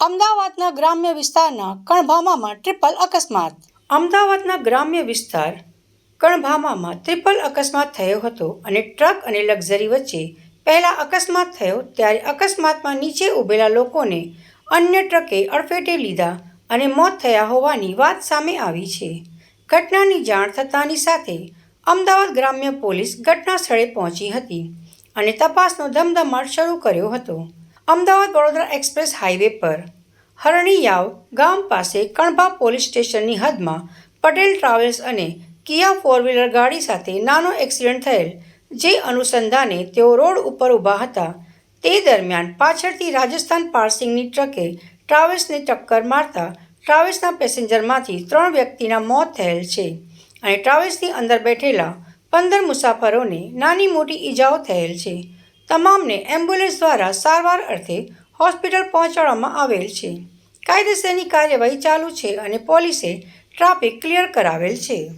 અમદાવાદના ગ્રામ્ય વિસ્તારના કણભામામાં ટ્રિપલ અકસ્માત. અમદાવાદના ગ્રામ્ય વિસ્તાર કણભામામાં ટ્રિપલ અકસ્માત થયો હતો અને ટ્રક અને લક્ઝરી વચ્ચે પહેલા અકસ્માત થયો, ત્યારે અકસ્માતમાં નીચે ઊભેલા લોકોને અન્ય ટ્રકે અડફેટે લીધા અને મોત થયા હોવાની વાત સામે આવી છે. ઘટનાની જાણ થતાની સાથે અમદાવાદ ગ્રામ્ય પોલીસ ઘટના સ્થળે પહોંચી હતી અને તપાસનો ધમધમાટ શરૂ કર્યો હતો. અમદાવાદ વડોદરા એક્સપ્રેસ હાઈવે પર હરણીયાવ ગામ પાસે કણભા પોલીસ સ્ટેશનની હદમાં પટેલ ટ્રાવેલ્સ અને કિયા ફોર વ્હીલર ગાડી સાથે નાનો એક્સિડન્ટ થયેલ, જે અનુસંધાને તેઓ રોડ ઉપર ઊભા હતા. તે દરમિયાન પાછળથી રાજસ્થાન પાર્સિંગની ટ્રકે ટ્રાવેલ્સને ટક્કર મારતા ટ્રાવેલ્સના પેસેન્જરમાંથી ત્રણ વ્યક્તિના મોત થયેલ છે અને ટ્રાવેલ્સની અંદર બેઠેલા પંદર મુસાફરોને નાની મોટી ઈજાઓ થયેલ છે. તમામને એમ્બ્યુલન્સ દ્વારા સારવાર અર્થે હોસ્પિટલ પહોંચાડવામાં આવેલ છે. કાયદેસરની કાર્યવાહી ચાલુ છે અને પોલીસે ટ્રાફિક ક્લિયર કરાવેલ છે.